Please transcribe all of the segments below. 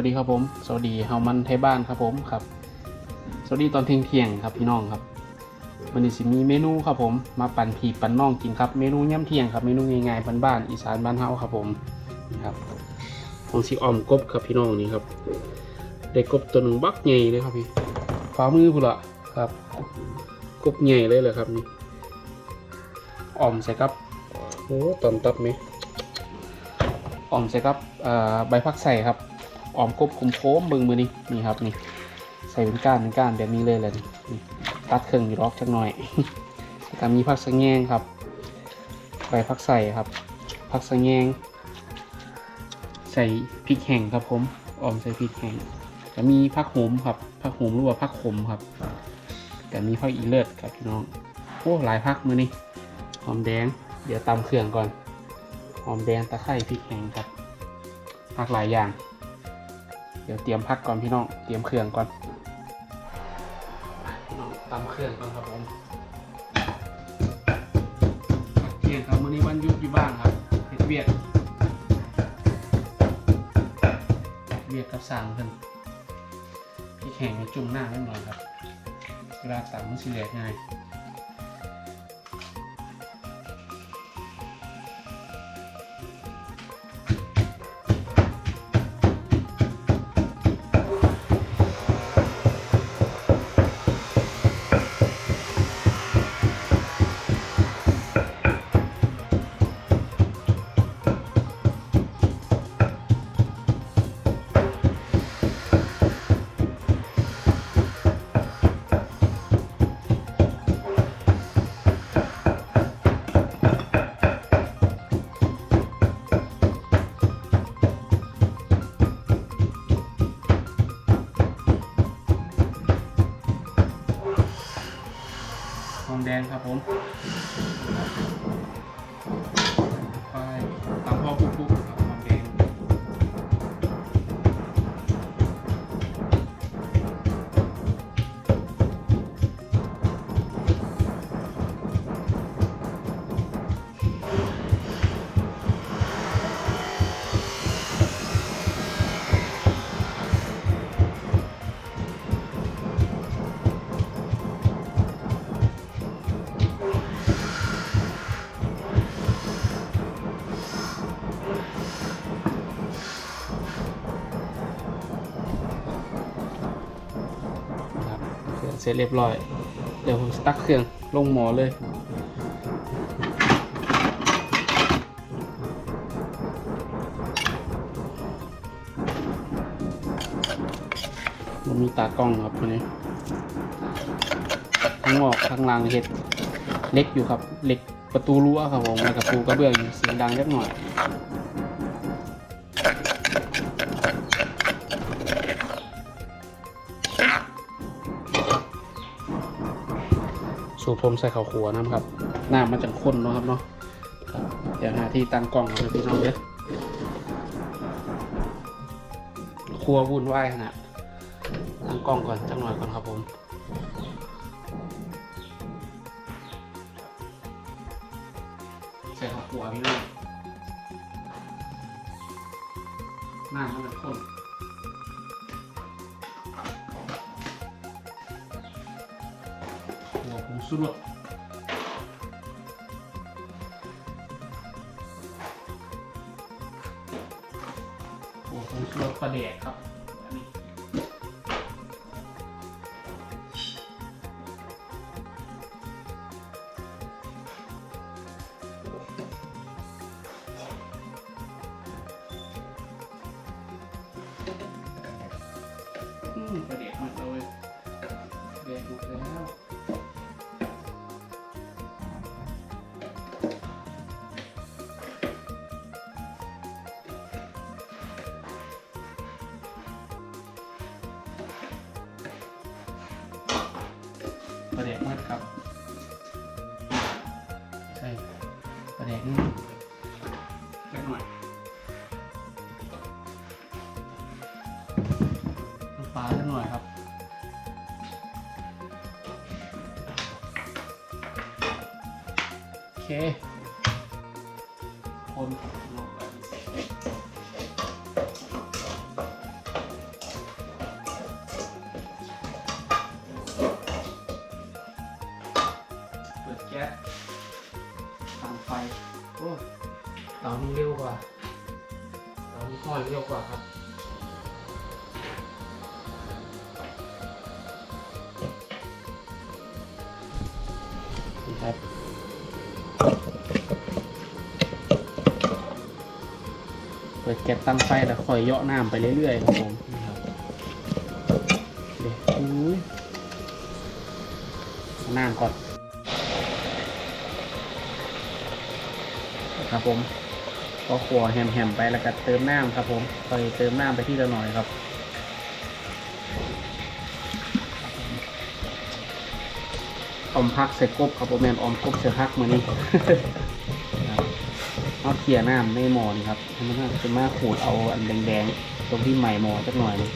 วัสดีครับผม สวัสดีเฮามันไทยบ้านครับผมครับ สวัสดีตอนเที่ยงเที่ยงครับพี่น้องครับวันนี้สิมีเมนูครับผม มาปั่นผีปั่นน้องกินครับเมนูย่ำเที่ยงครับเมนูง่ายๆบ้านๆอีสานบ้านเฮาครับผมครับของสิอ่อมกบครับพี่น้องนี่ครับได้กบตัวหนึ่งบักใหญ่เลยครับพี่ฝ่ามือพุ่นละครับกบใหญ่เลยเลยครับนี่อ่อมใส่ครับโอ้ตอนตับไหมออมใส่ครับใบพักใส่ครับ ออมกบคุมโค้มเบิงมือนี่นี่ครับนี่ใส่เป็นก้านเป็นก้านแบบนี้เลยแหละนี่นี่ตัดเครื่องอยู่รอกจักหน่อยแล้วก็มีผักสะแงงครับใบพักใส่ครับผักสะแงง ใส่พริกแห้งครับผมออมใส่พริกแห้งก็มีผักโหมครับผักโหมหรือว่าผักขมครับก็มีผักอีเลิศครับพี่น้องโอ้หลายผักมือนี่หอมแดง เดี๋ยวตำเครื่องก่อนหอมแดงตะไคร้พริกแห้งครับพักหลายอย่าง ดี๋ยวเตรียมพักก่อนพี่น้อง เตรียมเครื่องก่อนพี่น้องตำเครื่องก่อนครับผมพักเที่ยงครับมื้อนี้วันหยุดอยู่บ้านครับเฮ็ดเวียดเวียดกับสางเพิ่นพริกแห้งให้จุ่มหน้าไว้หน่อยครับ เวลาตำมันสิแหลกง่าย ร็จเรียบร้อย เดี๋ยวผมสตักเครื่องลงหมอเลย มันมีตากล้องครับวันนี้ทั้งหมอกทั้งรางเห็ดเล็กอยู่ครับเหล็กประตูรั้วครับผมแล้วกับปูกระเบื้องอยู่เสียงดังเล็กหน่อย สูตรผมใส่ข้าวขัวนะครับหน้ามันจะข้นเนาะครับเนาะเดี๋ยวหาที่ตั้งกล้องก่อนะพี่น้องเด้อครัววุ่นวายขนาดตั้งกล้องก่อนจังหน่อยก่อนครับผมใส่ข้าวขัวพี่น้องหน้ามันจะข้น สุรสหัวผงสุรสประเดกครับ ประเด็กมืดครับใช่ประเด็กนี่เล็กหน่อยน้ำปลาเล็กหน่อยครับโอเคคนลง เร็วกว่าเตานี้อดเร็วกว่าครับครับเปิดแก๊สตั้งไฟแล้วค่อยเหยาะน้ำไปเรื่อยๆครับผมนี่ครับเดี๋ยวอุ้ยเอาน้ำก่อน ครับผม ก็ขัวแฮมๆไปแล้วก็เติมน้ำครับผมคอยเติมน้ำไปที่ละหน่อยครับอมพักใส่กบครับผมแมนอมกบใส่พักมือนี้เอาเขี่ยน้ำในหม้อนี่ครับให้มันน่าจะมาขูดเอาอันแดงๆตรงที่ใหม่หม้อสักหน่อยนึง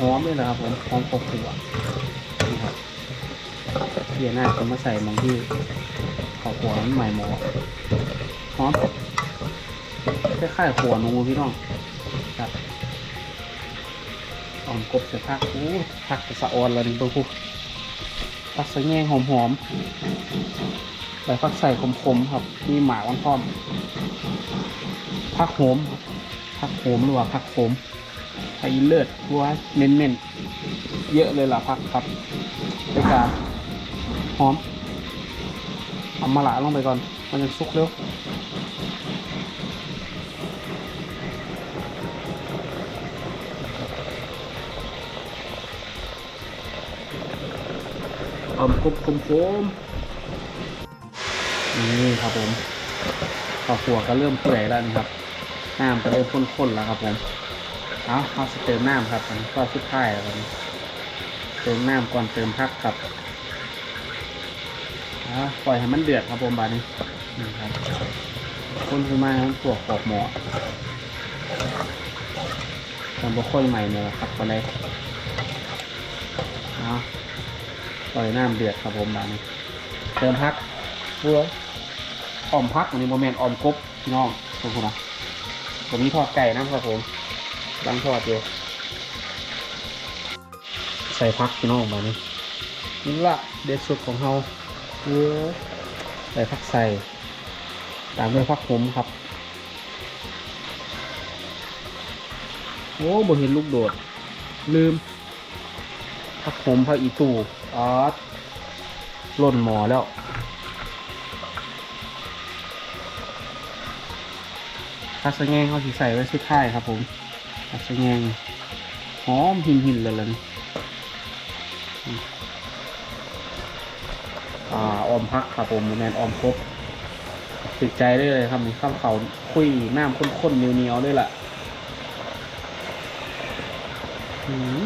หอมเลยนะครับผมหอมกบขัวนี่ครับเขี่ยน้ำจะมาใส่มองที่ข้าวขัวมันใหม่หม้อหอม คล้ายๆขัวหนูพี่น้องครับออมกบใส่พักโอ้พักสะออนแล้วนี่เบิ่งพูผักใส่แยงหอมๆใบผักใส่ขมๆครับ มีหมากวันพร้อมผักโหมครับผักโหมหรือว่าผักโขมไทยเลิศเพราะว่าเน้นๆ เยอะเลยล่ะผักครับในกาหอมเอามาหละลงไปก่อน มันจะสุกเร็ว มกบกลมมนี่ครับผมข้าวขัวก็เริ่มเปื่อยแล้วนี่ครับ น้ำก็เริ่มข้นๆแล้วครับผม เอาเอาเติมน้ำครับอันก็สุดท้ายแล้วครับเติมน้ำก่อนเติมพักครับเอาปล่อยให้มันเดือดครับผมบานี้นี่ครับคนขึ้นมาให้มันตัวขอบหมอทำบะค่อยใหม่หม้อครับไปเลยเอา ปล่อยน้ำเดือดครับผมบานนี้เติมพักเพื่อออมพักอันนี้โมเมนต์ออมกบพี่น้องทุกคนนะผมมีทอดไก่นะครับผมลังทอดอยู่ใส่พักพี่น้องบานนี้นี่ละเด็ดสุดของเราเพื่อใส่พักใส่ ตามด้วยพักผมครับ โอ้บ่เห็นลูกโดด ลืมพักผมพักอีตู่ ออสล่นหมอแล้วพัสแงงเขาสีใส่ไว้สุดท้ายครับผมพัสแงงหอมหินหินเลยล่ะนี่อ่าออมพักครับผมแมนออมครบติดใจได้เลยครับมีข้าวเขาคุยน้ำข้นๆเนียวๆด้วยล่ะอืม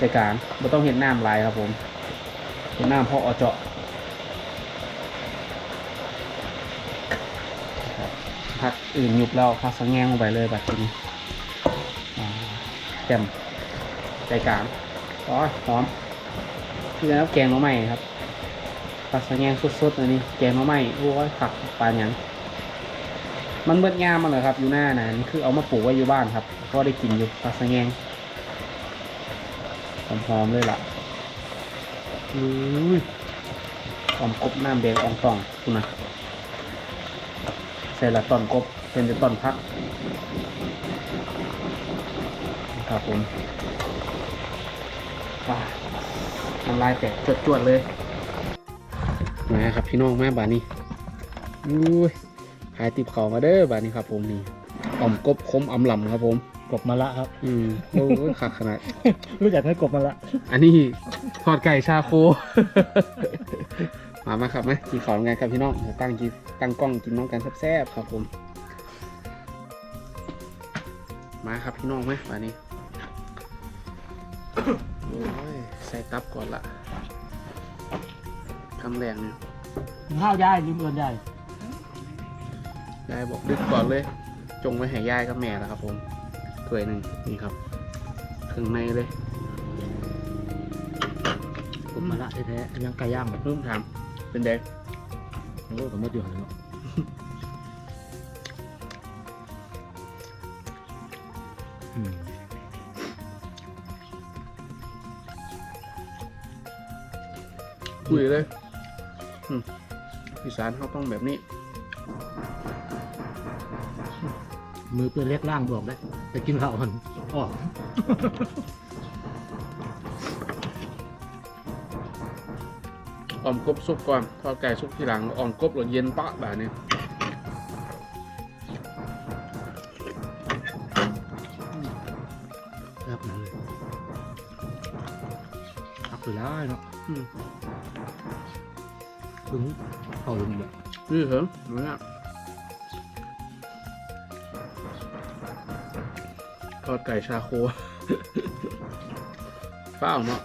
ในการไม่ต้องเห็นน้ำลายครับผม เห็นน้ำเพราะเอาเจาะครับพักอื่นยุบแล้วพักสังแงงลงไปเลยแบบนี้อ่าแจมใจกลางอ๋อหอมที่แล้วแกงหน้อใหม่ครับผักสังแงงสดๆอันนี้ แกงหน้อใหม่โอ้ยผักปลาหยังมันเบิดงามมาเลยครับอยู่หน้านะนี่คือเอามาปลูกไว้อยู่บ้านครับ ก็ได้กินอยู่ผักสังแงง หอมๆเลยล่ะอุ้ยออมกบน้ำแดงอองตองคุณนะใส่ละตอนกบเป็นแต่ตอนพักครับผมว้าน้ำลายแตกจวดๆเลยมาครับพี่น้องแมาบานนี้อุ้ยหายติบเขามาเด้อบานนี้ครับผมนี่อ่อมกบคมอำลำครับผม กบมะละครับ อืมโอ้ยขาดขนาด รู้จักไหมกบมะละ อันนี้ทอดไก่ชาโค มามาครับไหมกินของไงครับพี่น้องเดี๋ยวตั้งกินตั้งกล้องกินน้องกันแซ่บๆครับผม มาครับพี่น้องไหมวันนี้โอ้ยใส่ตับก่อนละคำแรงเนี่ยข้าวยายยืมเงินยายยายบอกดึกก่อนเลย จงไว้ให้ยายกับแม่แล้วครับผมถ้ วยหนึ่งนี่ครับถึงในเลยกบมะละแท้ๆยังไก่ย่างแบบเพิ่มถามเป็นแดงโอ้แต่ไม่เดือดเลยเนาะอืมคุยเลยอืมอีสานเขาต้องแบบนี้ มือเปื้อนเล็กล่างบอกได้แต่กินข้าวมันออกออมกบซุปก่อนทอดไก่ซุปทีหลังออมกบหลดเย็นปะแบบนี้แบบนั้นเลยพักไปได้เนาะอืมถึงเอาลงแบบนี่เหรอหนูเนี่ย ทอดไก่ชาโคฟ้าวเนาะ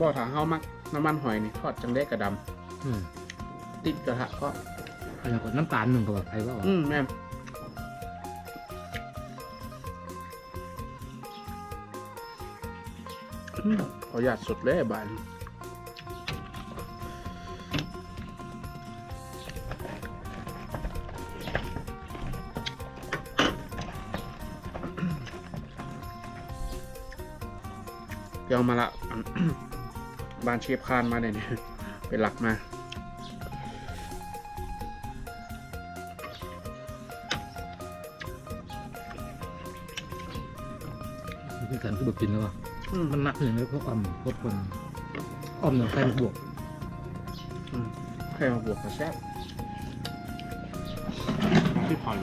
บ่ถางเฮามักน้ำมันหอยนี่ทอดจังได้กระดอืมำติดกระทะก็อันนี้ก็น้ำตาลหนึ่งก็แบบไอ้ว่าอืมแม่นอืมขอหยาดสุดเลยบาน เดี๋ยวมาละบ้านเชฟคานมาเนี่ยเป็นหลักมาคือการคือแบบกินแล้วว่ะอืมมันหนักอย่างนี้พวกอ่อมพวกคนอ่อมอย่างใครบวกอืมใครมาบวกกับแซ่บที่ผ่อน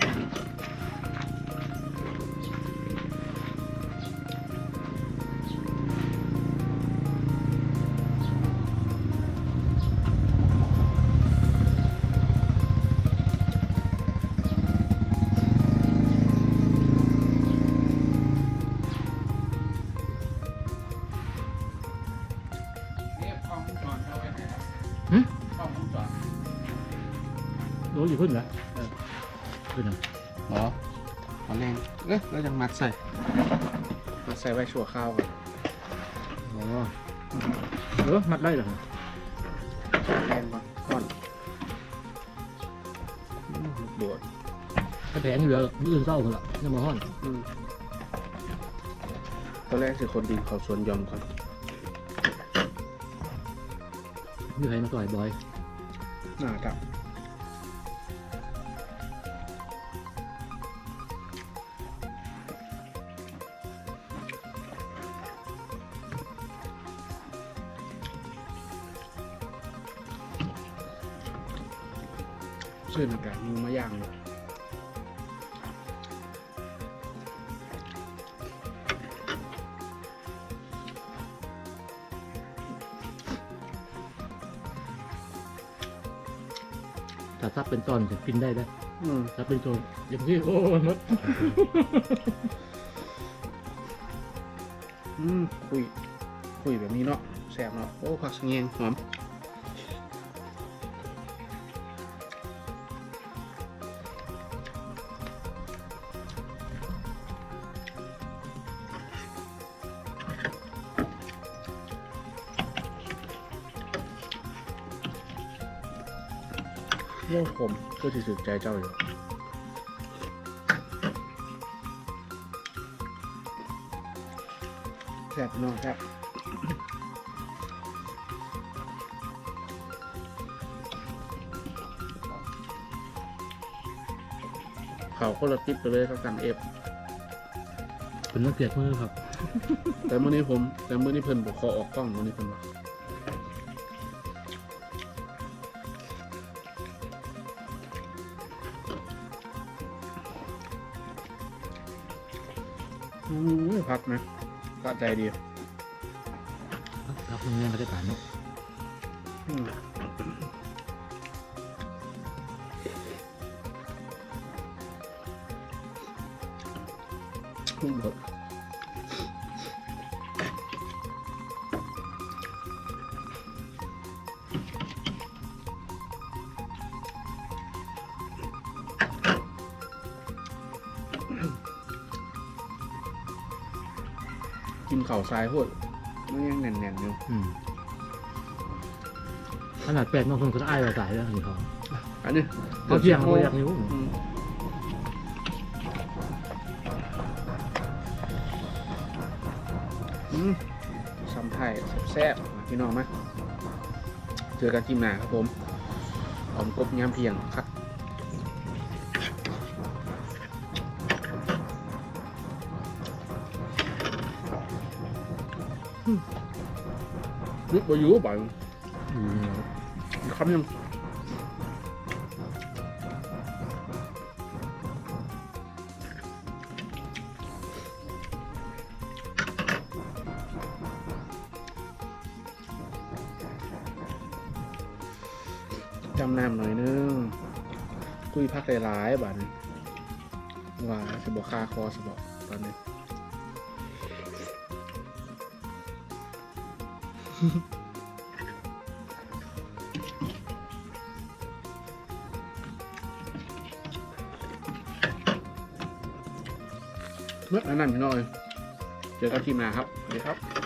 รู้อยู่ขึ้นแล้วเออขึ้นอะเหรอขอแรงเอ๊ะแล้วยังมัดใส่ มัดใส่ไว้ชั่วข้าวก่อนอ๋อเออมัดได้เหรอแรงก่อนก่อนอืมบวชถ้าแผงเหลือมืออื่นเศร้ากันละนี่มาห้อนอืมตอนแรกสิคนดินเขาสวนยอมก่อนมีใครมาต่อยบอยน่าจับ ชื่ออากาศมูมาย่างเลยถ้าซับเป็นตอนจะกินได้ได้อืมซับเป็นโซนอย่างที่โอ้ยมดอืมคุยคุยแบบนี้เนาะแซ่บเนาะโอ้ผักสะเงียงหอม โอ้ผมก็จะสุดใจเจ้าอยู่แซ่บพี่น้องแซ่บเขาคนละติ๊บไปเลยครับกันเอฟเป็นนักเกียรติมือครับ แต่เมื่อนี้ผม แต่เมื่อนี้เพิ่นบอกขอออกกล้องเมื่อนี้เพิ่นว่าอื มพักนะก็ใจดีรับเงินราชการเนาะอืมอืม เข่าวทรายโหดมันยังแน่นๆอยู่อืมขนาดแปดโมงคงจะอ้ายเราตายแล้วถึงเขาอันนี้เขาเที่ยงเขาอยากนิ้วอืมอืมซ้ำไทยแซ่บๆมาพี่น้องมาเจอกันทีมหนาครับผมออมกบยามเพียงครับ นึกว่าอยู่บ่อยอืมคำยังจำนำหน่อยนึงคุยพักหลายๆบันว่าสบคาคอสบอกตอนนี้ เมื่อนั้นพี่น้อย เจอกันทีมาครับสวัสดีครับ